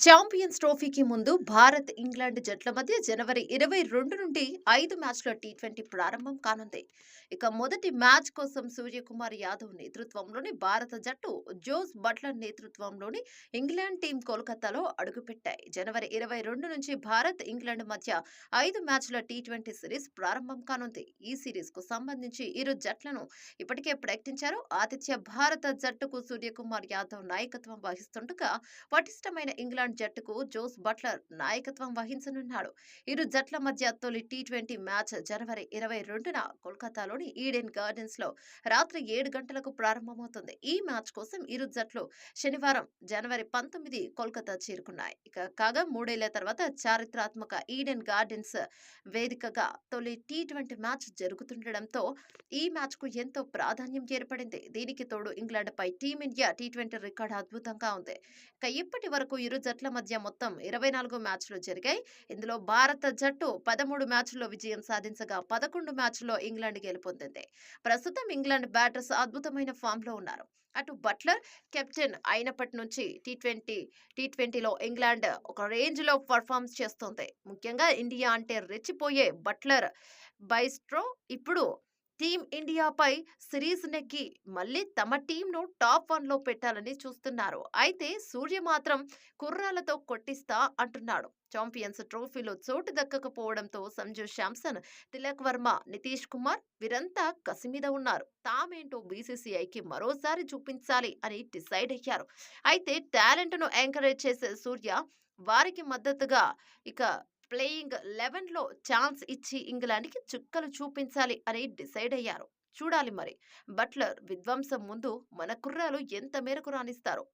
Champions ట్రోఫీకి ముందు Bharat England జట్ల మధ్య జనవరి ఇరవై రెండు నుండి ఐదు మ్యాచ్ల టీ ట్వంటీ ప్రారంభం కానుంది. ఇక మొదటి మ్యాచ్ కోసం సూర్యకుమార్ యాదవ్ నేతృత్వంలోని భారత జట్టు జోస్ బట్లర్ నేతృత్వంలోని ఇంగ్లాండ్ టీం కోల్కతాలో అడుగుపెట్టాయి. జనవరి ఇరవై రెండు నుంచి భారత్ ఇంగ్లాండ్ మధ్య ఐదు మ్యాచ్ల టీ ట్వంటీ సిరీస్ ప్రారంభం కానుంది. ఈ సిరీస్కు సంబంధించి ఇరు జట్లను ఇప్పటికే ప్రకటించారు. ఆతిథ్య భారత జట్టుకు సూర్యకుమార్ యాదవ్ నాయకత్వం వహిస్తుండగా పటిష్టమైన ఇంగ్లాండ్ జట్టుకు జోస్ బట్లర్ నాయకత్వం వహించనున్నాడు. ఇరు జట్ల మధ్య తొలి టీ ట్వంటీ మ్యాచ్ జనవరి ఇరవై రెండున కోల్కతాలోని ఈడెన్ గార్డెన్స్లో రాత్రి ఏడు గంటలకు ప్రారంభమవుతుంది. ఈ మ్యాచ్ కోసం ఇరు జట్లు శనివారం జనవరి పంతొమ్మిది కోల్కతా చేరుకున్నాయి. ఇక కాగా మూడేళ్ళ తర్వాత చారిత్రాత్మక ఈడెన్ గార్డెన్స్ వేదికగా తొలి టీ ట్వంటీ మ్యాచ్ జరుగుతుండటంతో ఈ మ్యాచ్కు ఎంతో ప్రాధాన్యం ఏర్పడింది. దీనికి తోడు ఇంగ్లాండ్ పై team India T twenty record అద్భుతంగా ఉంది. ఇక ఇప్పటి వరకు ఇరు జట్లు మధ్య మొత్తం ఇరవై నాలుగు మ్యాచ్లు జరిగాయి. ఇందులో భారత జట్టు పదమూడు మ్యాచ్ల్లో విజయం సాధించగా పదకొండు మ్యాచ్ల్లో ఇంగ్లాండ్ గెలుపొందింది. ప్రస్తుతం ఇంగ్లాండ్ బ్యాటర్స్ అద్భుతమైన ఫామ్లో ఉన్నారు. అటు బట్లర్ కెప్టెన్ అయినప్పటి నుంచి టీ ట్వంటీ టీ ట్వంటీలో ఇంగ్లాండ్ ఒక రేంజ్లో పర్ఫార్మ్స్ చేస్తోంది. ముఖ్యంగా ఇండియా అంటే రెచ్చిపోయే బట్లర్ బైస్ట్రో ఇప్పుడు టీం ఇండియాపై సిరీస్ నెగ్గి మళ్ళీ తమ టీంను టాప్ వన్లో పెట్టాలని చూస్తున్నారు. అయితే సూర్య మాత్రం కుర్రాలతో కొట్టిస్తా అంటున్నాడు. ఛాంపియన్స్ ట్రోఫీలో చోటు దక్కకపోవడంతో సంజు శాంసన్ తిలక్ వర్మ నితీష్ కుమార్ వీరంతా కసిమీద ఉన్నారు. తామేంటో బీసీసీఐకి మరోసారి చూపించాలి అని డిసైడ్ అయ్యారు. అయితే టాలెంట్ను ఎంకరేజ్ చేసే సూర్య వారికి మద్దతుగా ఇక ప్లేయింగ్ లెవెన్లో ఛాన్స్ ఇచ్చి ఇంగ్లాండ్కి చుక్కలు చూపించాలి అని డిసైడ్ అయ్యారు. చూడాలి మరి. బట్లర్ విధ్వంసం ముందు మన కుర్రాలు ఎంత మేరకు రాణిస్తారు?